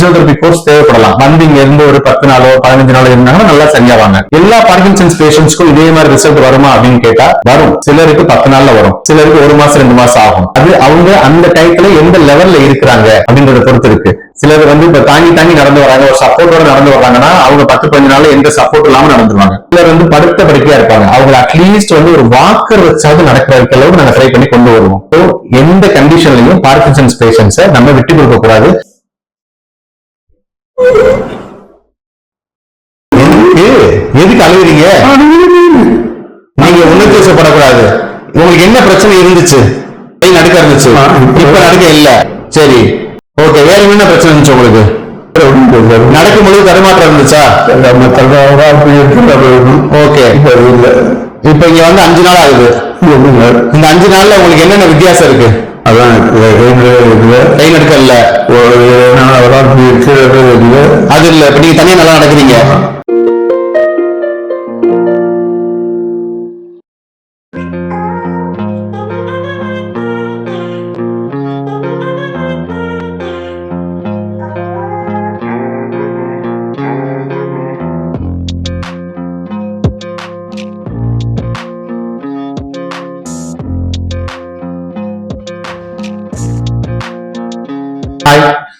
Physiotherapy course தேவைப்படலாம். வந்து இங்க இருந்து ஒரு பத்து நாளோ பதினஞ்சு நாளோ இருந்தாங்கன்னா நல்லா சரியாவாங்க எல்லா பார்க்கின்சன்ஸ் பேஷன்ஸ்க்கும் இதே மாதிரி ரிசல்ட் வருமா அப்படின்னு கேட்டா வரும். சிலருக்கு பத்து நாள்ல வரும். சிலருக்கு ஒரு மாசம் ரெண்டு மாசம் ஆகும். அது அவங்க அந்த டயத்துல எந்த லெவல்ல இருக்கிறாங்க அப்படின்றத பொறுத்து இருக்கு. சிலர் வந்து இப்ப தாங்கி தாங்கி நடந்து வராங்க. ஒரு சப்போர்ட்டோட நடந்து வராங்கன்னா அவங்க பத்து பதினஞ்சு நாள்ல எந்த சப்போர்ட் இல்லாம நடந்துருவாங்க. சிலர் வந்து படுத்த படுக்கையா இருப்பாங்க. அவங்க அட்லீஸ்ட் வந்து ஒரு வாக்கர் வச்சாவது நடக்கிற அளவுக்கு நாங்க ட்ரை பண்ணி கொண்டு வருவோம். எந்த கண்டிஷன்லயும் பார்க்கின்சன்ஸ் பேஷன்ஸை நம்ம விட்டு கொடுக்க கூடாது. எதுக்கு அழுகுறீங்க? நீங்க உணர்ச்சிப்படக்கூடாது உங்களுக்கு என்ன பிரச்சனை இருந்துச்சு? கை நடுக்க இருந்துச்சு? இப்ப நடுக்க இல்ல. சரி. ஓகே வேற என்ன பிரச்சனை இருந்துச்சு உங்களுக்கு? நடக்கும் பொழுது தடுமாற்றம் இருந்துச்சா? ஓகே. இப்ப இங்க வந்து அஞ்சு நாள் ஆகுது. இந்த அஞ்சு நாள்ல உங்களுக்கு என்னென்ன வித்தியாசம் இருக்கு? அதான் கை நடுக்க இல்ல. அது இல்ல இப்ப நீங்க தனியா நல்லா நடக்கிறீங்க.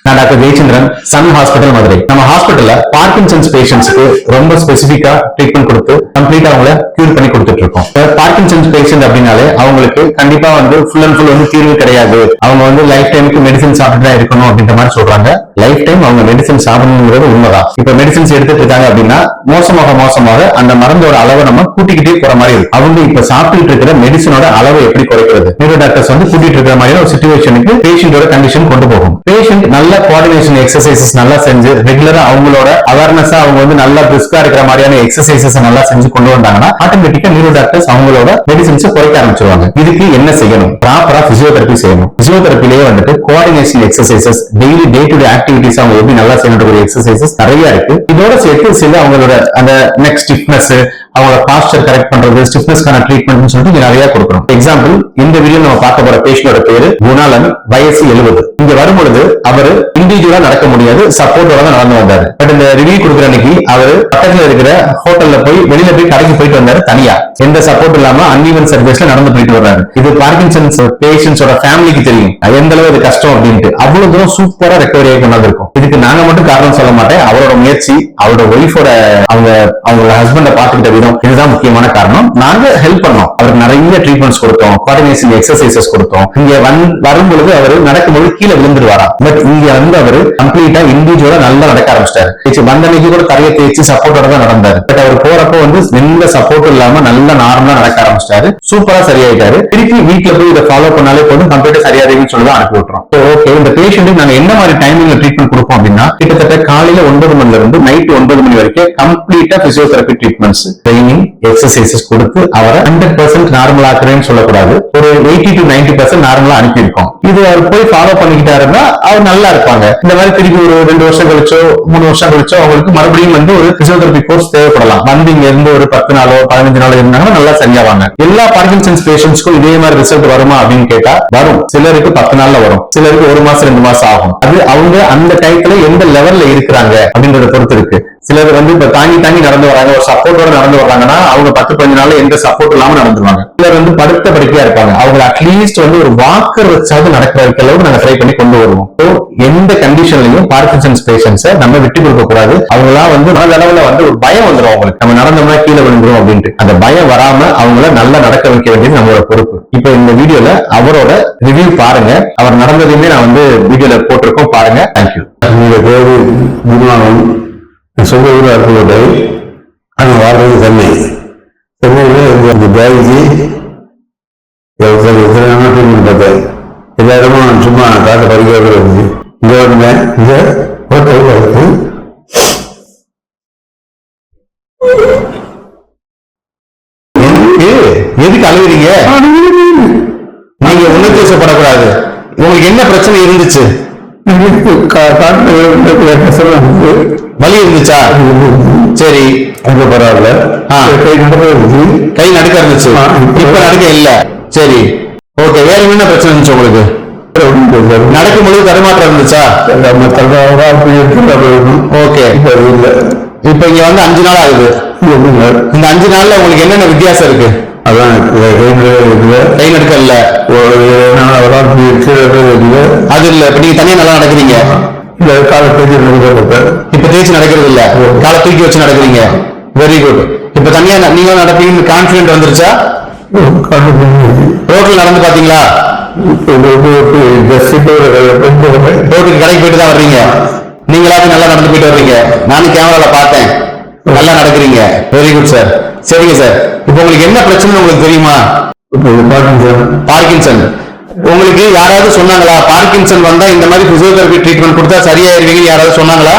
நான் doctor Jayachandran Sun hospital Madurai. நம்ம ஹாஸ்பிட்டல்ல பார்க்கின்சன்ஸ் பேஷண்ட்ஸ்க்கு ரொம்ப ஸ்பெசிபிக்கா ட்ரீட்மெண்ட் கொடுத்து கம்ப்ளீட்டா அவங்கள கியூர் பண்ணி கொடுத்துட்டு இருக்கோம். பார்க்கின்சன்ஸ் பேஷண்ட் அப்படின்னாலே அவங்களுக்கு கண்டிப்பா வந்து ஃபுல் அண்ட் ஃபுல் வந்து தீர்வு கிடையாது. அவங்க வந்து லைஃப் டைமுக்கு மெடிசன் சாப்பிட்டு இருக்கணும் அப்படின்ற மாதிரி சொல்றாங்க. லைஃப் டைம் அவங்க மெடிசன் சாப்பிடணுங்கிறது உண்மைதான். இப்ப மெடிசன்ஸ் எடுத்துட்டு இருக்காங்க அப்படின்னா மோசமாக மோசமாக அந்த மருந்தோட அளவை நம்ம கூட்டிக்கிட்டே போற மாதிரி இருக்கு அவங்க இப்ப சாப்பிட்டு இருக்கிற மெடிசனோட அளவை எப்படி குறைக்கிறது? நியூரோ டாக்டர்ஸ் வந்து கூட்டிட்டு இருக்கிற மாதிரியான ஒரு சுச்சுவேஷனுக்கு பேஷண்டோட கண்டிஷன் கொண்டு போகும். பேஷண்ட் நல்ல கோஆர்டினேஷன் எக்ஸசைசஸ் நல்லா செஞ்சு ரெகுலரா அவங்களோட அவேர்னஸா அவங்க வந்து நல்லா பிரிஸ்கா இருக்கிற மாதிரியான எக்ஸசைசஸ் நல்லா செஞ்சு கொண்டு வந்தாங்கன்னா ஆட்டோமேட்டிக்கா நியூரோ டாக்டர்ஸ் அவங்களோட மெடிசன்ஸ் குறைக்க ஆரம்பிச்சிருவாங்க. இதுக்கு என்ன செய்யணும்? ப்ராப்பரா பிசியோதெரபி செய்யணும். பிசியோதெரபிலேயே வந்துட்டு coordination exercises daily day to day activities அவங்க எப்படி நல்லா செய்யணும் எக்ஸசைசஸ் நிறைய இருக்கு. இதோட சேர்த்து சில அவங்களோட அந்த நெக் ஸ்டிஃப்னஸ் அவங்களோட பாஸ்டர் கரெக்ட் பண்றது ஸ்டிஃப்னஸ்க்கான ட்ரீட்மெண்ட் சொல்லிட்டு நிறைய கொடுக்கணும். எக்ஸாம்பிள் இந்த வீடியோ நம்ம பார்க்க போற பேஷண்டோட பேரு குணாலன் வயசு எழுபது. வரும்பொழுது அவர் இண்டிவிஜுவலா நடக்க முடியாது. சப்போர்ட்டோட தான் நடந்து வந்தாரு. பட் இந்த ரிவ்யூ கொடுக்குற அன்னைக்கு அவர் பக்கத்துல இருக்கிற ஹோட்டல்ல போய் வெளியில போய் கடைக்கு போயிட்டு வந்தாரு தனியா. எந்த சப்போர்ட் இல்லாம அன்இவன் சர்வீஸ்ல நடந்து போயிட்டு வர்றாரு. இது பார்க்கின்சன்ஸ் பேஷன்ஸோட ஃபேமிலிக்கு தெரியும். எந்த அளவு இது கஷ்டம் அப்படின்ட்டு. அவ்வளவு தூரம் சூப்பரா ரெக்கவரி ஆகி கொண்டாந்து இருக்கும். இதுக்கு நாங்க மட்டும் காரணம் சொல்ல மாட்டேன். அவரோட முயற்சி அவரோட ஒய்ஃபோட அவங்க அவங்களோட ஹஸ்பண்ட பாத்துக்கிட்ட விதம் இதுதான் முக்கியமான காரணம். நாங்க ஹெல்ப் பண்ணோம். அவருக்கு நிறைய ட்ரீட்மெண்ட்ஸ் கொடுத்தோம். கோஆர்டினேஷன் எக்ஸசைசஸ் கொடுத்தோம். இங்க வந் வரும்பொழுது அவர் நடக்கும்போது கீழே இருந்துருவாரா? பட் இங்க வந்து அவர் கம்ப்ளீட்டா இண்டிவிஜுவலா நல்லா நடக்க ஆரம்பிச்சிட்டாரு. வந்தனைக்கு கூட தரையை தேய்ச்சி சப்போர்ட்டோட தான் நடந்தாரு. பட் அவர் போறப்போ வந்து எந்த சப்போர்ட் இல்லாம நல்லா நார்மலா நடக்க ஆரம்பிச்சிட்டாரு. சூப்பரா சரியாயிட்டாரு. திருப்பி வீட்டுல போய் இதை ஃபாலோ பண்ணாலே போதும் கம்ப்ளீட்டா சரியாதுன்னு சொல்லி தான் அனுப்பி விட்டுறோம். ஓகே இந்த பேஷண்ட்டுக்கு நாங்க என்ன மாதிரி டைமிங்ல ட்ரீட்மெண்ட் கொடுப்போம் அப்படின்னா கிட்டத்தட்ட காலையில ஒன்பது மணில இருந்து நைட் ஒன்பது மணி வரைக்கும் கம்ப்ளீட்டா பிசியோதெரபி ட்ரீட்மெண்ட்ஸ் ட்ரைனிங் எக்ஸசைசஸ் கொடுத்து அவரை ஹண்ட்ரட் பர்சன்ட் நார்மல் ஆக்குறேன்னு சொல்லக்கூடாது. ஒரு எயிட்டி டு நைன்டி பர்சன்ட் நார்மலா அனுப்பியிருக்கோம். இது அவர் போய் ஃபாலோ பண்ணிக்கிட்டாருன்னா அவர் நல்லா இருப்பாங்க. இந்த மாதிரி திருப்பி ஒரு ரெண்டு வருஷம் கழிச்சோ மூணு வருஷம் கழிச்சோ அவங்களுக்கு மறுபடியும் வந்து ஒரு பிசியோதெரபி கோர்ஸ் தேவைப்படலாம். வந்து இங்க இருந்து ஒரு பத்து நாளோ பதினஞ்சு நாளோ இருந்தாங்கன்னா நல்லா சரியாவாங்க. எல்லா பார்க்கின்சன்ஸ் பேஷண்ட்ஸ்க்கும் இதே மாதிரி ரிசல்ட் வருமா அப்படின்னு கேட்டா வரும். சிலருக்கு பத்து நாள்ல வரும். சிலருக்கு ஒரு மாசம் ரெண்டு மாசம் ஆகும். அது அவங்க அந்த டயத்துல எந்த லெவல்ல இருக்கிறாங்க அப்படின்றத பொறுத்து இருக்கு. சிலர் வந்து இப்ப தாங்கி தாங்கி நடந்து வராங்க. ஒரு சப்போர்ட்டோட நடந்து வர்றாங்கன்னா அவங்க பத்து பதினஞ்சு நாள்ல எந்த சப்போர்ட் இல்லாம நடந்துருவாங்க. சிலர் வந்து படுத்த படுக்கையா இருப்பாங்க. அவங்க அட்லீஸ்ட் வந்து ஒரு வாக்கர் வச்சாவது நடக்கிற அளவுக்கு நாங்க ட்ரை பண்ணி கொண்டு வருவோம். ஸோ எந்த கண்டிஷன்லயும் பார்க்கின்சன்ஸ் பேஷன்ஸை நம்ம விட்டு கொடுக்க கூடாது. அவங்களா வந்து மனதளவுல வந்து ஒரு பயம் வந்துடும் அவங்களுக்கு. நம்ம நடந்தோம்னா கீழே விழுந்துரும் அப்படின்ட்டு. அந்த பயம் வராம அவங்கள நல்லா நடக்க வைக்க வேண்டியது நம்மளோட பொறுப்பு. இப்ப இந்த வீடியோல அவரோட ரிவ்யூ பாருங்க. அவர் நடந்ததையுமே நான் வந்து வீடியோல போட்டிருக்கோம். பாருங்க. தேங்க்யூ சொந்த ஊர் அருப்புக்கோட்டை ஆனால் வாழ்றது சென்னை. சென்னையில் இந்த பேருக்கு எத்தனை எத்தனை நாள் பார்த்தேன் எல்லா இடமும் நான் சும்மா காட்ட படிக்க இருந்துச்சு. இங்கே வந்தேன். இந்த ஹோட்டலில் இருக்கு எதுக்கு? எதுக்கு அழுகுறீங்க? நீங்க உணர்ச்சிப்படக்கூடாது உங்களுக்கு என்ன பிரச்சனை இருந்துச்சு? காட்டு வலி இருந்துச்சா? சரி. அங்கே பரவாயில்ல. கை நடந்து கை நடுக்க இருந்துச்சு. இப்ப- நடுக்க இல்ல. சரி. ஓகே வேற என்ன பிரச்சனை இருந்துச்சு உங்களுக்கு? நடக்கும் பொழுது தடுமாற்றம் இருந்துச்சா? ஓகே. இப்போ இங்க வந்து அஞ்சு நாள் ஆகுது. இந்த அஞ்சு நாள்ல உங்களுக்கு என்னென்ன வித்தியாசம் இருக்கு? அதான் இருக்குது கை நடுக்க இல்லை. அது இல்ல. இப்ப நீங்க தனியா நல்லா நடக்கிறீங்க. இல்லை காலப்பேஜ் இருக்கிறது இப்ப தேய்ச்சி நடக்கிறது இல்ல காலை தூக்கி வச்சு நடக்கிறீங்க. வெரி குட் இப்ப தனியா நீங்க நடப்பீங்கன்னு கான்பிடன்ட் வந்துருச்சா? ரோட்ல நடந்து பாத்தீங்களா? ரோட்டுக்கு கடைக்கு போயிட்டு தான் வர்றீங்க நீங்களாவே நல்லா நடந்து போயிட்டு வர்றீங்க. நானும் கேமரால பார்த்தேன். நல்லா நடக்கிறீங்க. வெரி குட் சார் சரிங்க சார் இப்போ உங்களுக்கு என்ன பிரச்சனை உங்களுக்கு தெரியுமா? பார்க்கின்சன் உங்களுக்கு யாராவது சொன்னாங்களா? பார்க்கின்சன் வந்தா இந்த மாதிரி பிசியோதெரபி ட்ரீட்மெண்ட் கொடுத்தா சரியாயிருவீங்கன்னு யாராவது சொன்னாங்களா?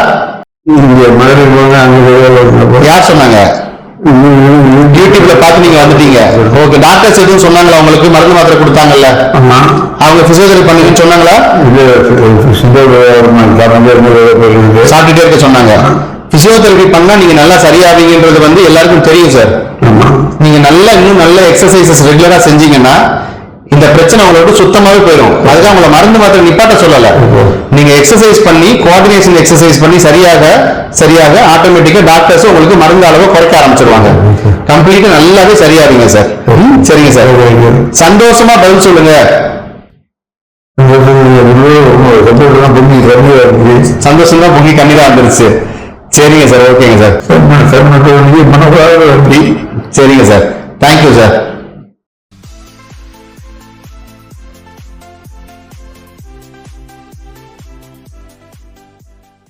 யார் சொன்னாங்க? யூடியூப்ல பார்த்து நீங்க வந்துட்டீங்க. ஓகே டாக்டர்ஸ் எதுவும் சொன்னாங்களா உங்களுக்கு? மருந்து மாத்திரை கொடுத்தாங்கல்ல? அவங்க பிசியோதெரபி பண்ணுங்கன்னு சொன்னாங்களா? சாப்பிட்டுட்டே இருக்க சொன்னாங்க. பிசியோதெரபி பண்ணா நீங்க நல்லா சரியாவீங்கன்றது வந்து எல்லாருக்கும் தெரியும் சார் நீங்க நல்லா இன்னும் நல்ல எக்ஸசைசஸ் ரெகுலரா செஞ்சீங்கன்னா இந்த பிரச்சனை உங்களுக்கு சுத்தமாவே போயிடும். அதுதான் உங்களை மருந்து மாத்திரை நிப்பாட்ட சொல்லல. நீங்க எக்ஸசைஸ் பண்ணி கோஆர்டினேஷன் எக்ஸசைஸ் பண்ணி சரியாக சரியாக ஆட்டோமேட்டிக்கா டாக்டர்ஸ் உங்களுக்கு மருந்து அளவை குறைக்க ஆரம்பிச்சிருவாங்க. கம்ப்ளீட்டா நல்லாவே சரியாவீங்க சார் சரிங்க சார் சந்தோஷமா பதில் சொல்லுங்க. சந்தோஷம் தான் பொங்கி கண்ணீரா வந்துருச்சு. சரிங்க சார் ஓகேங்க சார் சரிங்க சார் தேங்க்யூ சார்